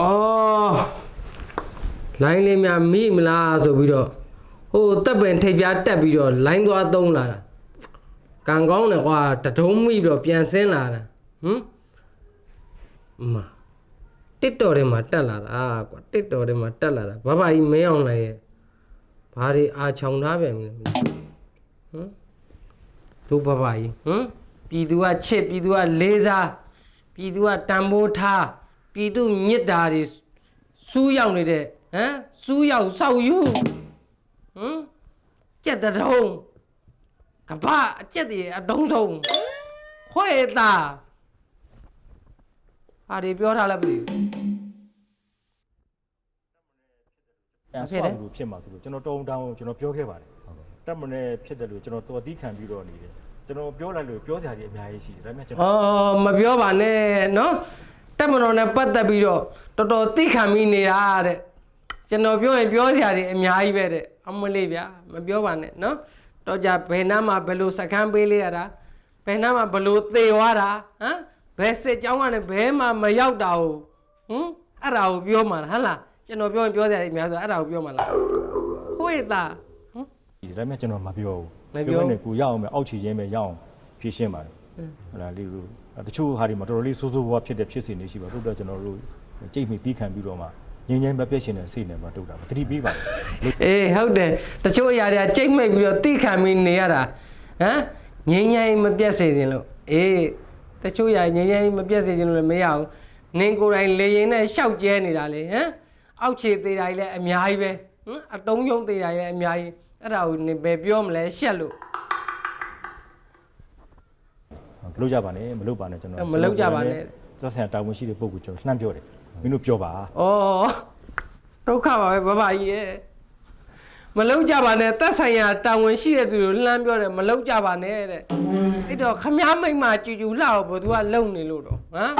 အော်လိုင်းလေးများမိမလားဆိုပြီးတော့ဟိုတက်ပင်ထိပ်ပြားတက်ပြီးတော့လိုင်းသွားသုံးလာတာကံကောင်းတယ်ကွာတဒုံးမိပြီးတော့ပြန်ဆင်းလာတာဟမ်အမတစ်တော်ထဲမှာတက်လာတာကွာတစ်တော်ထဲမှာတက်လာတာဘဘကြီးမင်းအောင်လိုက်ရဲ့ဘာတွေအာချောင်ထားပြန်မလဲဟမ်တို့ဘဘကြီးဟမ်ပြည်သူကချစ်ပြည်သူကလေးစားပြည်သူကတန်ဖိုးထား ပြည်သူမြစ်တာတွေစူးရောက်နေတဲ့ဟမ်စူးရောက်စောက်ယူဟမ်ကြက်တရုံးကပအကြက်တွေအတုံးဆုံးခွဲတာဟာဒီပြောထားလည်းမသိဘူးအဲဖြစ်ဆောတယ်က်သူဖြစ်မှာသူလို့ကျွန်တော်တုံးတောင်းကျွန်တော်ပြောခဲ့ပါတယ်တက်မနဲ့ဖြစ်တယ်လို့ကျွန်တော်တော်တီးခံပြီးတော့နေတယ်ကျွန်တော်ပြောလိုက်လို့ပြောစရာကြီးအများကြီးရှိတယ်ဒါပေမဲ့ကျွန်တော်အော်မပြောပါနဲ့နော် တက်မတော်နဲ့ပတ်သက်ပြီးတော့တော်တော်သိခံမိနေတာတဲ့ကျွန်တော်ပြောရင်ပြောစရာတွေအများကြီးပဲတဲ့အမလေးဗျာမပြောပါနဲ့နော်တော့ကြဘယ်နားမှာဘယ်လိုစကမ်းပေးလေးရတာဘယ်နားမှာဘယ်လိုသေသွားတာဟမ်ဘယ်စစ်ကြောင်းကလည်းဘယ်မှမရောက်တာဟုတ်ဟမ်အဲ့ဒါကိုပြောမှာလားဟဟလားကျွန်တော်ပြောရင်ပြောစရာတွေအများဆိုအဲ့ဒါကိုပြောမှာလားခွေးသားဟမ်ဒါပေမဲ့ကျွန်တော်မပြောဘူးမပြောနေကိုရအောင်မယ်အောက်ချီချင်းပဲရအောင်ဖြည့်ရှင်းပါတယ် ဟုတ်လားလေလူတချို့ဟာဒီမှာတော်တော်လေးစိုးစိုးဘွားဖြစ်တဲ့ဖြစ်စဉ်တွေရှိပါတို့တော့ကျွန်တော်တို့ကြိတ်မိတီးခံပြီးတော့မှငင်းငင်းမပြည့်ရှင်တဲ့စိတ်နဲ့မှတုတ်တာပါတတိပေးပါတယ်လို့အေးဟုတ်တယ်တချို့အရာတွေကကြိတ်မိတ်ပြီးတော့တိခံပြီးနေရတာဟမ်ငင်းငိုင်းမပြတ်စေခြင်းလို့အေးတချို့အရာငင်းငိုင်းမပြတ်စေခြင်းလို့လည်းမရဘူးနင်းကိုယ်တိုင်လေရင်နဲ့ရှောက်ကျဲနေတာလေဟမ်အောက်ခြေသေးတာကြီးလည်းအများကြီးပဲဟမ်အတုံးယုံသေးတာကြီးလည်းအများကြီးအဲ့ဒါကိုနင်ဘယ်ပြောမလဲရှက်လို့ လုပ်ကြပါနဲ့မလုပ်ပါနဲ့ကျွန်တော်အဲ့မလုပ်ကြပါနဲ့သက်ဆိုင်ရာတာဝန်ရှိတဲ့ပုဂ္ဂိုလ်ကျွန်တော်လှမ်းပြောတယ်မင်းတို့ပြောပါဩဒုက္ခပါပဲဘဘကြီးရဲ့မလုံးကြပါနဲ့တက်ဆိုင်ရာတာဝန်ရှိတဲ့သူကိုလှမ်းပြောတယ်မလုံးကြပါနဲ့တဲ့အဲ့တော့ခမားမိတ်မကြူကြူလှတော့ဘသူကလုံနေလို့တော့ဟမ်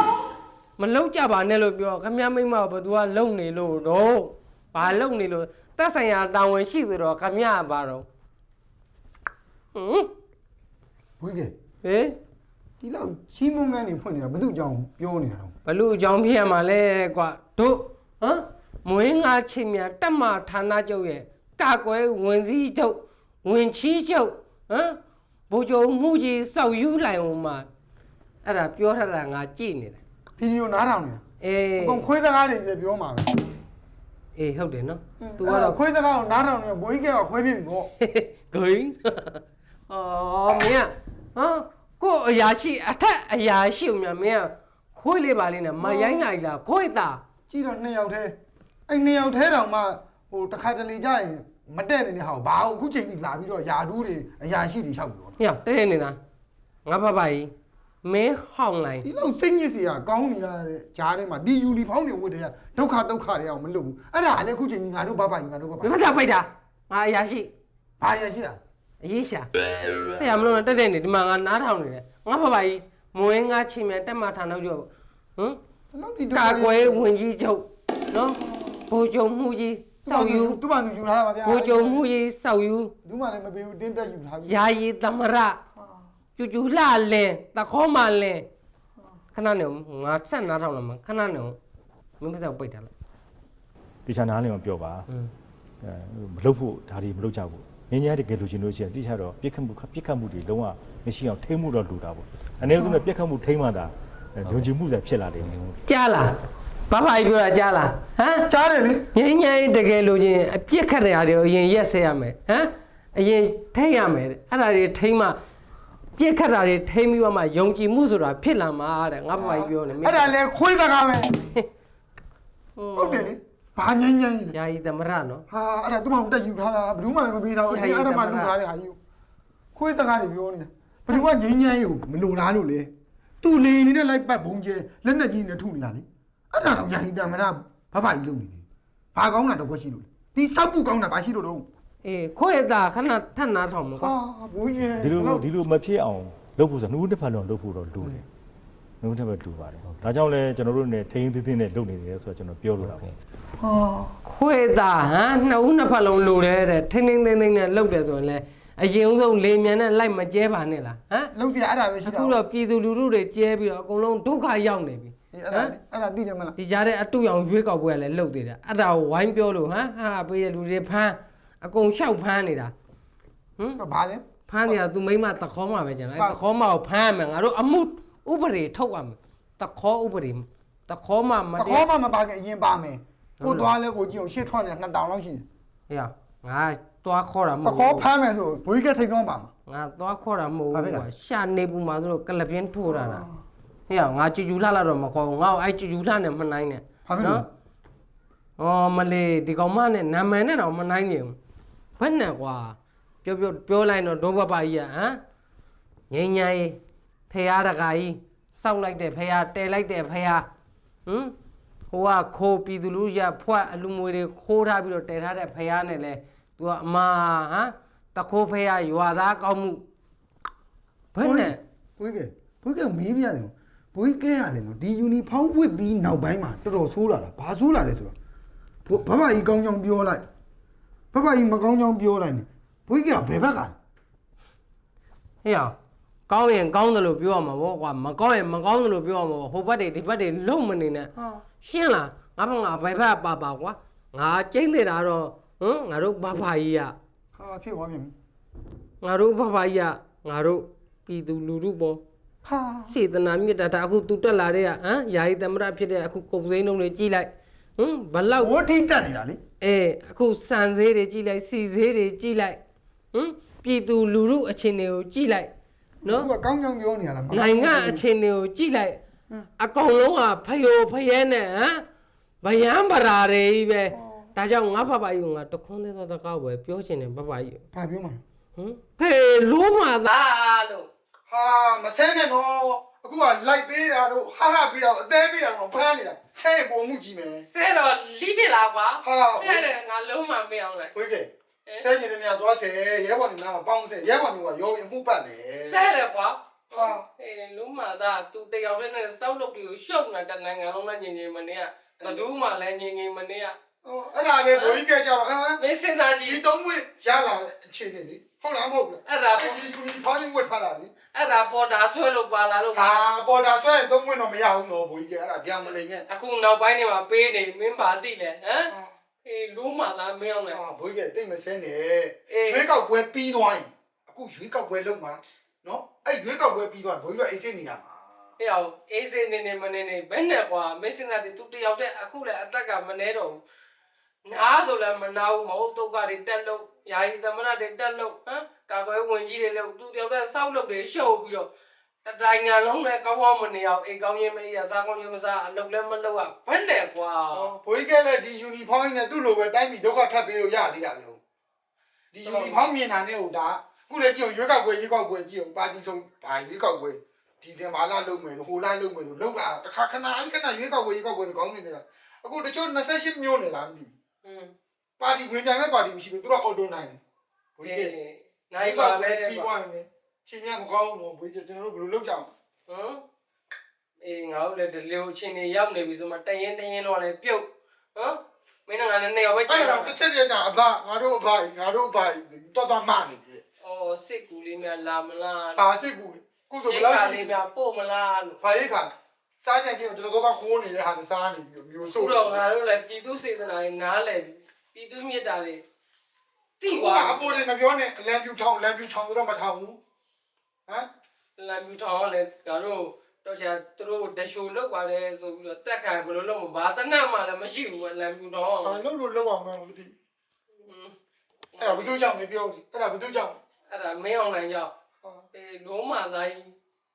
မလုံးကြပါနဲ့လို့ပြောခမားမိတ်မဘသူကလုံနေလို့တော့ဘာလုံနေလို့တက်ဆိုင်ရာတာဝန်ရှိသူတော့ခမားကပါတော့ဟမ်ဘွေးကဲဟေး ဒီလောက်ချီးမွမ်းငန်းနေဖွင့်နေတာဘယ်သူကြောင့်ပြောနေတာတော့ဘလူအကြောင်းဖြစ်ရမှာလဲကွာတို့ဟမ်မွေးငါချင်းမြတက်မဌာနချုပ်ရဲ့ကာကွယ်ဝင်စည်းချုပ်ဝင်ချီးချုပ်ဟမ်ဘိုးချုပ်မှုကြီးစောက်ယူလိုက်အောင်မှာအဲ့ဒါပြောထတာငါကြည့်နေတယ်ဗီဒီယိုနားထောင်နေတာအေးအကုန်ခွေးစကားတွေပဲပြောမှာပဲအေးဟုတ်တယ်နော်သူ तू ကကတော့ ခွေးစကားကိုနားထောင်နေဘွေးကဲကခွေးပြပြီပေါ့ ဂိင်းအော်မင်းကဟမ် ကို့အရာရှိအထက်အရာရှိဦးမြမင်းကခွေးလေးပါလေးနဲ့မရိုင်းလိုက်တာခွေးသားကြည့်တော့နှစ်ယောက်တည်းအဲ့နှစ်ယောက်တည်းတောင်မှဟိုတစ်ခါတလေကြာရင်မတက်နေတဲ့ဟာကိုဘာအခုချိန်ကြီးလာပြီးတော့ယာဒူးတွေအရာရှိတွေလျှောက်ပြောညတဲ့တဲ့နေတာငါဘဘကြီးမင်းဟောင်းလိုက်ဒီလောက်စိတ်ညစ်စရာကောင်းနေရတဲ့ဂျားထဲမှာဒီယူနီဖောင်းတွေဝတ်တဲ့ဒုက္ခဒုက္ခတွေအောင်မလုပ်ဘူးအဲ့ဒါလည်းအခုချိန်ကြီးငါတို့ဘာပိုင်ငါတို့ဘာဘပိုင်ယ်မှာစားပိတ်တာငါအရာရှိဘာရရှိတာ အရေးရှာဆရာမလို့တက်တဲ့နေဒီမှာငါနားထောင်နေတယ်ငါဘဘကြီးမွေးငါချင်းမြန်တက်မှဌာနချုပ်ဟမ်ဒီလောက်ဒီကာကွယ်ဝင်ကြီးချုပ်နော်ဘိုးချုပ်မှုကြီးစောက်ယူသူ့ဘာသူယူထားတာပါဗျာဘိုးချုပ်မှုကြီးစောက်ယူသူမှလည်းမပေးဘူးတင်းတက်ယူထားပြီယာယီသမရကျူကျူလှလင်းတခေါမလင်းခဏနေငါဆက်နားထောင်လာမှာခဏနေမင်းမစားပိတ်တာလားတေချာနားလည်အောင်ပြောပါอืมအဲမလုပ်ဖို့ဒါတွေမလုပ်ကြဘူး ငင်းငယ်တကယ်လို့ရှင်လို့ရှိရင်တိကျတော့ပြစ်ခတ်မှုပြစ်ခတ်မှုတွေလုံးဝမရှိအောင်ထိမ့်မှုတော့လူတာပေါ့အနေနဲ့ပြစ်ခတ်မှုထိမ့်မှသာဒုံကျမှုဆိုင်ဖြစ်လာတယ်ကြားလားဘဘကြီးပြောတာကြားလားဟမ်ကြားတယ်လေငင်းငယ်တကယ်လို့ချင်းအပြစ်ခတ်တဲ့ဟာတွေကိုအရင်ရက်ဆက်ရမယ်ဟမ်အရင်ထိမ့်ရမယ်တဲ့အဲ့ဒါတွေထိမ့်မှပြစ်ခတ်တာတွေထိမ့်ပြီးတော့မှယုံကြည်မှုဆိုတာဖြစ်လာမှာတဲ့ငါဘဘကြီးပြောနေမင်းအဲ့ဒါလည်းခွေးစကားပဲဟုဟုတ်တယ်လေ ဘာငင်းငင်းကြီးလဲယာယီသမရနော် ဟာအဲ့ဒါသူ့မှတက်ယူထားတာဘယ်သူမှလည်းမပေးထားဘူးအဲ့ဒါမှလူထားတဲ့ဟာကြီးခွေးစကားတွေပြောနေတာဘယ်သူကငင်းငင်းကြီးကိုမလိုလားလို့လေသူလေနေတဲ့လိုက်ပတ်ဘုံကျဲလက်နဲ့ကြီးနဲ့ထုနေတာလေအဲ့ဒါတော့ယာဟီတမရဘဘကြီးလုံနေတယ်ဘာကောင်းတာတော့ခွက်ရှိလို့ဒီစောက်ပုကောင်းတာဘာရှိလို့တော့အေးခွေးသားခဏထပ်နာထောင်မကွာဟာဘိုးကြီးဒီလိုဒီလိုမဖြစ်အောင်လုပ်ဖို့ဆိုနှုတ်တစ်ဖက်လုံးလုပ်ဖို့တော့လိုတယ် နှုတ်တစ်ဖက်တူပါတယ်ဒါကြောင့်လဲကျွန်တော်တို့ ਨੇ ထိန်းသိမ်းသိမ်းနဲ့လုပ်နေတယ်ဆိုတော့ကျွန်တော်ပြောလိုတာပေါ့ဟာခွေးသားဟမ်နှစ်ဦးနှစ်ဖက်လုံးလိုတယ်တဲ့ထိမ့်ထိမ့်သိမ့်သိမ့်နဲ့လှုပ်တယ်ဆိုရင်လေအရင်ဆုံးလေမြန်နဲ့လိုက်မကျဲပါနဲ့လားဟမ်လုံစရာအဲ့ဒါပဲရှိတာအခုတော့ပြည်သူလူထုတွေကျဲပြီးတော့အကုန်လုံးဒုက္ခရောက်နေပြီအေးအဲ့ဒါလေအဲ့ဒါသိတယ်မလားဒီကြားထဲအတူရောင်ရွေးကောက်ပွဲကလည်းလှုပ်သေးတာအဲ့ဒါကိုဝိုင်းပြောလို့ဟမ်ဟာပေးရလူတွေဖမ်းအကုန်လျှောက်ဖမ်းနေတာဟမ်တော့ဘာလဲဖမ်းနေတာသူမိမတခေါမှာပဲကျန်တယ်အဲ့တခေါမှာကိုဖမ်းရမယ်ငါတို့အမှု ဥပဒေထုတ်ရမယ်တခေါဥပဒေတခေါမှာမတတခေါရားမှမပါခင်အရင်ပါမယ်ဟုတ်ကိုလားသွားလဲကိုကြည့်အောင်ရှေ့ထွက်နေနှစ်တောင်လောက်ရှိတယ်ဟေ့ငါသွားခေါ်တာမတဟုတ်ခေါဖမ်းမယ်ဆိုဘွေးကထိတ်ကောင်းပါမှာ ငါသွားခေါ်တာမဟုတ်ဘာဖြစ်ဘူးလဲ ကွာရှာနေပူမှာသူတို့ကလပြင်းထိုးတာလားဟေ့ငါကြူကြူလှလာတော့မခေါ်ဘူးငါ့ကိုအဲ့ကြူကြူလှနဲ့မနိုင်နဲ့ဘာဖြစ်လို့အော်မလေးဒီကောင်မနဲ့နာမည်နဲ့တော့မနိုင်နေဘူးဘယ်နဲ့ကွာပြောပြောပြောလိုက်တော့ဒုဘဘကြီးကဟမ်ငိမ့်ညာရေး ဖះတကာကြီးစောက်လိုက်တဲ့ဖះတဲလိုက်တဲ့ဖះဟမ်ဟိုကခိုးပြည်သူလူရဖွက်အလူမွေတွေခိုးထားပြီးတော့တဲထားတဲ့ဖះနဲ့လဲသူကအမာဟမ်တခိုးဖះရွာသားကောင်းမှုဘယ်နဲ့ဘွေးကဘွေးကမေးပြရတယ်ဘွေးကဲရတယ်နော်ဒီယူနီဖောင်းဝစ်ပြီးနောက်ပိုင်းမှာတော်တော်ဆိုးလာတာဘာဆိုးလာလဲဆိုတော့ဘဘကြီးကောင်းကြောင်ပြောလိုက်ဘဘကြီးမကောင်းကြောင်ပြောလိုက်နေဘွေးကဘယ်ဘက်ကလဲဟေ့အောင် ကောင်းရင်ကောင်းတယ်လို့ပြောရမှာဗောကွာမကောင်းရင်မကောင်းတယ်လို့ပြောရမှာဗောဟိုဘက်တွေဒီဘက်တွေလုံမနေနဲ့ဟာရှင်းလားငါဘငါဘယ်ဘက်ပါပါကွာငါကျင်းနေတာတော့ဟမ်ငါတို့ဘဖာကြီးကဟာဖြစ်သွားပြန်ပြီငါတို့ဘဖာကြီးကငါတို့ပြည်သူလူထုပေါ်ဟာစေတနာမြတ်တာဒါအခုတူတက်လာတဲ့ကဟမ်ယာယီသမရဖြစ်တဲ့အခုကုန်စည်နှုန်းတွေကြီးလိုက်ဟမ်ဘလောက်ဝတ်ထိတက်နေတာလေအဲအခုစံဈေးတွေကြီးလိုက်စီဈေးတွေကြီးလိုက်ဟမ်ပြည်သူလူထုအခြေအနေကိုကြီးလိုက် နော်သူကကောင်းကြောင်ပြောနေရလားနိုင်ငံအခြေအနေကိုကြည့်လိုက်အကောင်လုံးကဖယိုဖယဲနဲ့ဟမ်ဗယံပရာတွေကြီးပဲဒါကြောင့်ငါဖဖကြီးကငါတခွန်းသေးသောတကောက်ပဲပြောချင်တယ်ဖဖကြီးဘာပြောမှာဟမ်ဖေလုံးမသားလို့ဟာမဆဲနဲ့နော်အခုကလိုက်ပေးတာတို့ဟာဟာပေးတာအသေးပေးတာတော့ဖမ်းနေတာဆဲပုံမှုကြီးမယ်ဆဲတော့လီးပြလာကွာဟာဆဲတယ်ငါလုံးမမအောင်လေဘွေးက ဆဲနေတယ်များသွားဆဲရဲဘော်နေနာပေါင်းဆဲရဲဘော်နေကရောအမှုပတ်မယ်ဆဲတယ်ကွာဟာအေးလုံးမသားသူတယောက်တည်းနဲ့စောက်လုပ်တွေကိုရှုပ်နေတာတနိုင်ငံလုံးနဲ့ညင်ညင်မနေရဘယ်သူမှလည်းညင်ညင်မနေရဟိုအဲ့ဒါလေဘွေးကကြောက်ဟမ်မင်းစဉ်းစားကြည့်ဒီသုံးဝက်ရလာတဲ့အခြေအနေလေဟုတ်လားမဟုတ်ဘူးအဲ့ဒါအဲ့ဒီကူဖောင်းဝက်ထားတာလေအဲ့ဒါပေါ်တာဆွဲလို့ပါလာလို့ဟာပေါ်တာဆွဲသုံးဝက်တော့မရဘူးနော်ဘွေးကအဲ့ဒါပြောင်းမလိမ့်နဲ့အခုနောက်ပိုင်းတွေမှာပေးနေမင်းပါတိလဲဟမ် အေးလူမှသာမင်းအောင်လဲဟာဘွေးကတိတ်မဆဲနဲ့အေး ရွေးကောက်ပွဲပြီးသွားရင်အခုရွေးကောက်ပွဲလုပ်မှာနော်အဲ့ရွေးကောက်ပွဲပြီးသွားရင်ဘွေးကအိတ်စစ်နေရမှာဟဲ့အောင်အေးစေးနေနေမနေနေဘယ်နဲ့ကွာမင်းစင်သားတီသူတယောက်တည်းအခုလည်းအသက်ကမနေတော့ဘူးနားဆိုလည်းမနာဘူးမဟုတ်တော့ကတွေတက်လို့ယာယီသမရတွေတက်လို့ဟမ်ကာကွယ်ဝင်ကြီးတွေလို့သူတယောက်တည်းစောက်လုပ်တွေရှုပ်ပြီးတော့ တတိုင်းငံလုံးလည်းကောင်းကောင်းမနေအောင်အိမ်ကောင်းရင်မအေးရစားကောင်းရင်မစားအလုပ်လည်းမလုပ်ရဘယ်နဲ့ကွာဘွေးကလည်းဒီယူနီဖောင်းနဲ့သူ့လိုပဲတိုင်းပြည်ဒုက္ခထပ်ပေးလို့ရသေးတာမျိုးဒီယူနီဖောင်းမြင်တာနဲ့ဟိုဒါအခုလည်းကြည့်အောင်ရွေးကောက်ပွဲရွေးကောက်ပွဲကြည့်အောင်ပါတီဆုံးဘာရွေးကောက်ပွဲဒီဇင်ဘာလလုပ်မယ်လို့ဟိုလိုက်လုပ်မယ်လို့လုပ်လာတခါခဏအဲ့ခဏရွေးကောက်ပွဲရွေးကောက်ပွဲကောင်းနေတယ်အခုတချို့28မျိုးနေလားမသိဘူးဟွန်းပါတီဝင်တိုင်းမဲ့ပါတီမရှိဘူးသူတို့အော်တိုနိုင်တယ်ဘွေးကနိုင်ပါပဲပြီးသွားရင် ချင်းညမကောင်းဘူးဘွေးကကျွန်တော်တို့ဘယ်လိုလုပ်ကြအောင်ဟမ်အေးငါတို့လည်းဒီလိုအချိန်နေရောက်နေပြီဆိုမှတရင်တရင်တော့လည်းပြုတ်ဟမ်မင်းကလည်းနေရောပဲကြအဲ့ည့်ဒါတော့တစ်ချက်တည်းကအဘငါတို့အဘငါတို့အဘတော်တော်မှနေတယ်အော်စစ်ကူလေးများလာမလား။ပါစစ်ကူကုသိုလ်ဘရိယ်တ်လောက်ခါရှိလေးလဲများပို့မလားလို့။ဘာရိတ်ခါစားကြံပြင်ကျွန်တော်တို့ကခိုးနေတဲ့ဟာနဲ့စားနေပြီးမျိုးခုဆိုးတော့ငါတို့လည်းပြည်သူစေတနာတွေနားလည်ပြီပြည်သူမြတ်တာတွေတိဒီသွားကအဖိုးနဲ့မပြောနဲ့လမ်းပြူထောင်းလမ်းပြူထောင်းတော့မထောင်းဘူး။ ဟမ်လမ်းပြူထောင်းလည်းငါတို့တော့じゃသူတို့တရှိုလောက်ပါတယ်ဆိုပြီးတော့တက်ခံဘယ်လိုလုပ်မဘာတနတ်မှလည်းမရှိဘူးလမ်းပြူထောင်း။အဲ့လို့လို့လောက်အောင်မသိဘူး။အဲ့ဒါဘယ်သူကြောင့်လဲပြောဒီ။အဲ့ဒါဘယ်သူကြောင့်အဲ့ဒါမင်းအောင်လိုင်းကြောင့်ဟာအေးလုံးမသားကြီး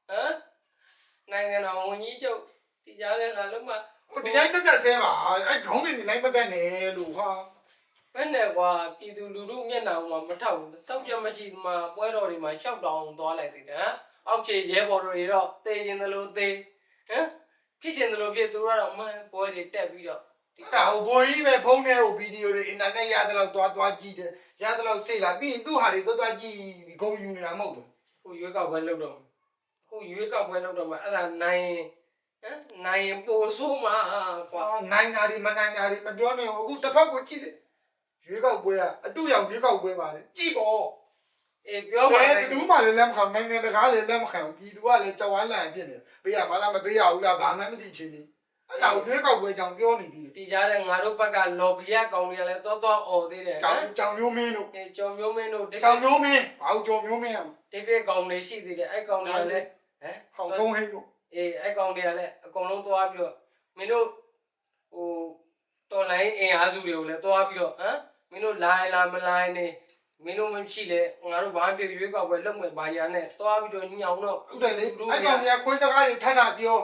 ဟမ်နိုင်ငံတော်ဝန်ကြီးချုပ်ဒီကြားထဲကလုံးမဟိုဒီတိုင်းတက်တက်ဆဲပါအဲ့ခေါင်းတွေနေလိုက်မတက်နဲ့လို့ဟာ ဘယ်နဲ့ကွာပြည်သူလူထုမျက်နှာမှာမထောက်ဘူးစောက်ချက်မရှိမှာပွဲတော်တွေမှာရှောက်တောင်းသွားလိုက်သေးတယ်ဟမ်အောက်ခြေရဲဘော်တွေတော့တေးခြင်းသလိုတေးဟမ်ဖြစ်ခြင်းသလိုဖြစ်သူတို့ကတော့မပွဲတွေတက်ပြီးတော့ဒီအဲ့ဒါဟိုဘိုးကြီးပဲဖုန်းထဲဟိုဗီဒီယိုတွေအင်တာနက်ရတယ်လို့တွားတွားကြည့်တယ်။ရတယ်လို့စိတ်လာပြီးရင်သူ့ဟာတွေတွားတွားကြည့်ဂုံယူနေတာမဟုတ်ဘူးခုရွေးကောက်ပွဲလုပ်တော့ခုရွေးကောက်ပွဲလုပ်တော့မှအဲ့ဒါနိုင်ရင်ဟမ်နိုင်ရင်ပိုဆိုးမှာကွာ။ဟာနိုင်တာတွေမနိုင်တာတွေမပြောနဲ့အခုတစ်ဖက်ကိုကြည့်တယ်။ ရွေးကောက်ပွဲကအတူရောက်ရွေးကောက်ပွဲပါလေ။ကြည့်ပေါ့။ဟ အေးပြောပါ ဘယ် မယ် သူမှလည်းလက်မခံနိုင်ငံတကာလည်းလက်မခံဘူးပြည်သူကလည်းကြောက်ဝမ်းလန့်ဖြစ်နေပေးရဘာလားမပေးရဘူးလားဘာမှမသိချင်ဘူးအဲ့ဒါကိုရွေးကောက်ပွဲကြောင်ပြောနေသေးတယ် ဒီကြားတဲ့ငါတို့ဘက်က lobby ရကောင်တွေကလည်းတော့တော့អော်သေးတယ် ကြောင် ဟမ် ကြောင်မျိုးမင်းတို့ အေးကျော်မျိုးမင်းတို့ဒီ ကြောင်မျိုးမင်းဘာလို့ကြောင်မျိုးမင်းอ่ะ ဒီပြကောင်တွေရှိသေးတယ်အဲ့ကောင်တွေကလည်းဟမ် ဟောင်ကုန်းဟိတ်တို့ အေးအဲ့ကောင်တွေကလည်းအကုန်လုံးသွားပြီးတော့မင်းတို့ဟိုတော်လိုင်းအင်အားစုတွေကိုလည်းသွားပြီးတော့ဟမ်မ င်းတို့လိုင်းလာမလိုင်းနေမင်းတို့မရှိလေငါတို့ဘာဖြစ်ရွေးကောက်ပွဲလုပ်မယ်ဘာညာနဲ့သွားပြီးတော့ညောင်တော့ဟုတ်တယ်လေအဲ့ကောင်ကြီးခွေးစကားတွေထပ်ထပြော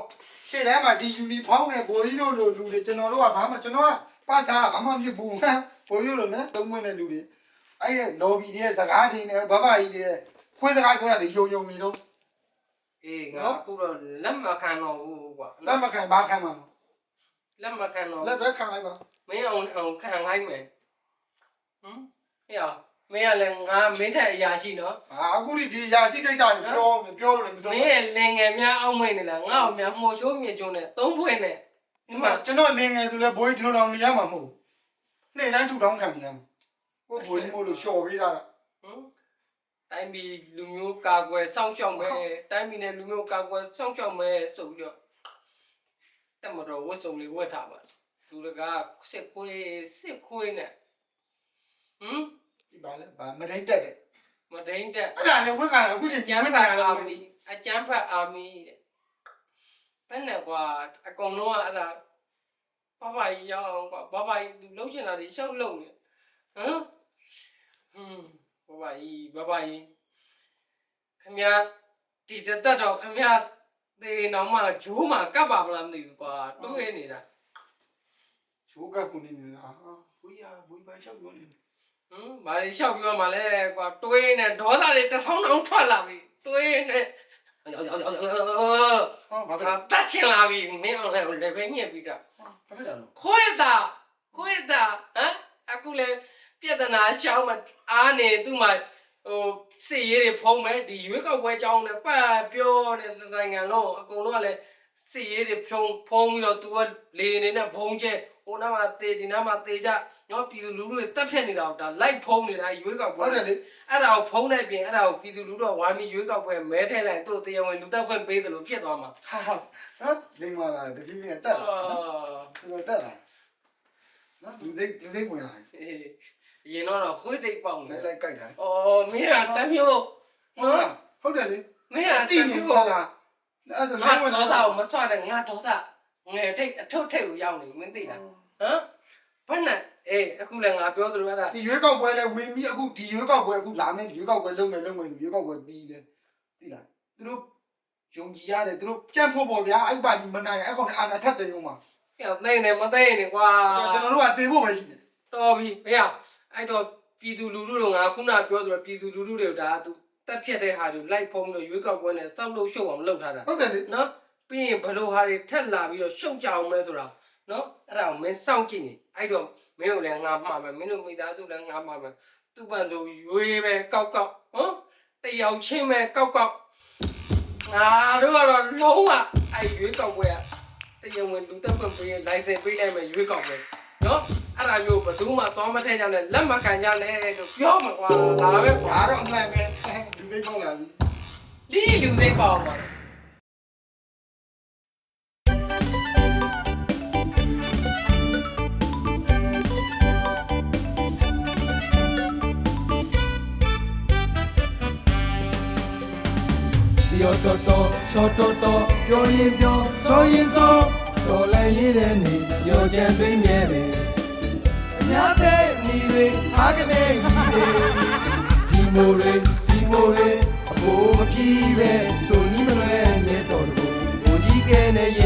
ရှေ့ထဲမှာဒီယူနီဖောင်းနဲ့ဘိုးကြီးတို့လိုလူတွေကျွန်တော်တို့ကဘာမှကျွန်တော်ကပတ်စားဘာမှဖြစ်ဘူးဟမ်ဘိုးကြီးတို့လည်းသုံးမင်းတဲ့လူတွေအဲ့ရဲ့ lobby တွေရဲ့စကားတွေနဲ့ဘဘကြီးတွေခွေးစကားပြောတာတွေယုံယုံနေတော့အေးငါအခုတော့လက်မခံတော့ဘူးကွာလက်မခံဘာခံမှာလက်မခံတော့လက်ပဲခံလိုက်ပါမင်းအောင်အောင်ခံလိုက်မယ် ဟမ်ဟဲ့မင်းကလည်းငါမင်းထက်အရာရှိနော်အာအခုဒီဒီရာရှိကိစ္စတွေပြောပြောလို့လည်းမစိုးမင်းရဲ့လင်ငယ်များအောက်မိတ်နေလားငါ့ကိုများမှုတ်ချိုးမြေချိုးနဲ့သုံးဖွင့်နဲ့ဒီဒီမှာမှာကျွန်တော်လင်ငယ်သူလည်းဘိုးကြီးဒီလိုတော့နေရမှာမဟုတ်ဘူးနေ့တိုင်းထူထောင်ခံနေရမှာကိုဘိုးကြီးမို့လို့လျှော်ပေးတာဟမ်တိုင်းပြည်လူမျိုးကာကွယ်စောင့်ရှောက်မယ်တိုင်းပြည်နဲ့လူမျိုးကာကွယ်စောင့်ရှောက်မယ်ဆိုပြီးတော့တက်မတော်ဝတ်စုံလေးဝတ်ထားပါသူတကားစစ်ခွေးစစ်ခွေးနဲ့ ဟမ်ဒီပါလေဗာမတိုင်းတက်တယ်မဒိန်တက်အဲ့ဒါလည်းဝက်ကလည်းအခုအဒီကျန်းဖတ်အာမီအကျန်းဖတ်အာမီတဲ့ဘယ်နဲ့ကွာအကုန်လုံးကအဲ့ဒါဘဘကြီးရောက်အောင်ကွာဘဘကြီးသူလှုပ်ရှင်တာတွေရှောက်လုံနေဟမ်ဟွန်းဘဘကြီးဘဘကြီးခမရဒီတသက်တော့ခမရသေတော့မှဂျိုးမှာကပ်ပါမလားမသိဘူးကွာတွေးနေတာချိုးကပူနေနေတာဟာဝီယာဝီပါရှောက်ပြောနေ ဟမ်ဘာတွေရှောက်ပြောမှလဲကွာတွေးနေဒေါသတွေတစ်ထောင်းထောင်းထွက်လာပြီတွေးနေဟောဘာဖြစ်ငါလဲတတ်ချင်လာပြီမင်းအောင်လည်းလည်းပဲညက်ပြီးတာဘာဖြစ်လဲခွေးတာခွေးတာဟမ်အခုလေပြဿနာရှောင်းမအားနေသူ့မှာဟိုစစ်ရေးတွေဖုံးမယ်ဒီရွေးကောက်ပွဲကြောင်းနဲ့ပတ်ပြောတဲ့နိုင်ငံလုံးအကုန်လုံးကလည်းစစ်ရေးတွေဖုံးဖုံးပြီးတော့သူကလေနေနဲ့ဘုံကျဲဟို နားမှာတေဒီနားမှာတေကြညောပြည်သူလူထုတွေတက်ဖြတ်နေတာဒါလိုက်ဖုံးနေတာရွေးကောက်ပွဲဟုတ်တယ်လေအဲ့ဒါကိုဖုံးတဲ့ပြင်အဲ့ဒါကိုပြည်သူလူထုကဝိုင်းပြီးရွေးကောက်ပွဲမဲထဲလိုက်သူ့တရားဝင်လူတက်ခွင့်ပေးတယ်လို့ဖြစ်သွားမှာဟာဟာဟမ်လိမ္မာလာတတိယတက်လာနော်တက်လာနော်လူစိတ်လူစိတ်ဝင်လာအေးရင်တော့ခွေးစိတ်ပေါက်နေလိုက်လိုက်ကြိုက်တာ။အော်မင်းကတမျိုးဟုတ်လားဟုတ်တယ်လေမင်းကတတိနေမျိုးပါလားအဲ့ဒါငါလိုဝင်ဒေါလာသကိုမစွတဲ့ငါဒေါသငယ်ထိတ်အထုပ်ထိတ်ကိုရောက်နေမင်းသိလား ဟမ်ဘယ်နဲ့အေးအခုလည်းငါပြောသလိုအဲ့ဒါဒီရွေးကောက်ပွဲလဲဝင်ပြီးအခုဒီရွေးကောက်ပွဲအခုလာမယ်ရွေးကောက်ပွဲလုပ်မယ်လုပ်မယ်ရွေးကောက်ပွဲပြီးလဲသိလားသူတို့ယုံကြည်ရတယ်သူတို့ကြက်ဖို့ပေါ့ဗျာအဲ့ပါဒီမနိုင်အဲ့ကောင်နဲ့အာဏာထက်တယ်ရုံမှာပြောသိနေမသိနေကွာကျွန်တော်တို့ကတေဖို့ပဲရှိတယ်တော်ပြီမင်းအဲ့တော့ပြည်သူလူထုတို့ငါခုနပြောသလိုပြည်သူလူထုတွေကိုဒါသူတက်ဖြတ်တဲ့ဟာတွေလိုက်ဖုံးလို့ရွေးကောက်ပွဲနဲ့စောက်လို့ရှုပ်အောင်လုပ်ထားတာဟုတ်တယ်လေနော်ပြီးရင်ဘယ်လိုဟာတွေထက်လာပြီးတော့ရှုပ်ကြအောင်မဲဆိုတာ နော်အဲ့ဒါကိုမင်းစောင့်ကြည့်နေအဲ့တော့မင်းတို့လည်းငါမှားမယ်မင်းတို့မိသားစုလည်းငါမှားမယ်သူ့ဘန်သူရွေးပဲကောက်ကောက်ဟမ်တယောက်ချင်းပဲကောက်ကောက်ငါတို့ကတော့လုံးဝအဲ့ရွေးကောက်ပွဲကတရားဝင်လူသက်ဖွင့်ပေးရင် license ပေးနိုင်မယ်ရွေးကောက်ပွဲနော်အဲ့ဒါမျိုးဘယ်သူမှသွားမထဲကြနဲ့လက်မခံကြနဲ့လို့ပြောမှာကွာဒါပဲကွာဒါတော့အမှန်ပဲလူစိတ်ပေါက်လာပြီလီလူစိတ်ပေါ့ပါပြော ချောတော်တော်ပြောရင်ပြောဆိုရင်ဆိုတော်လည်းရည်တဲ့နေပြောချင်တွင်မြဲတယ်အများတဲ့ညီတွေအားကနေကြီးတယ်ဒီမိုတွေဒီမိုတွေအဖို့မပြေးပဲဆိုနီးမလွဲမြဲတော်တကူဘိုးကြီးကဲနဲ့ရ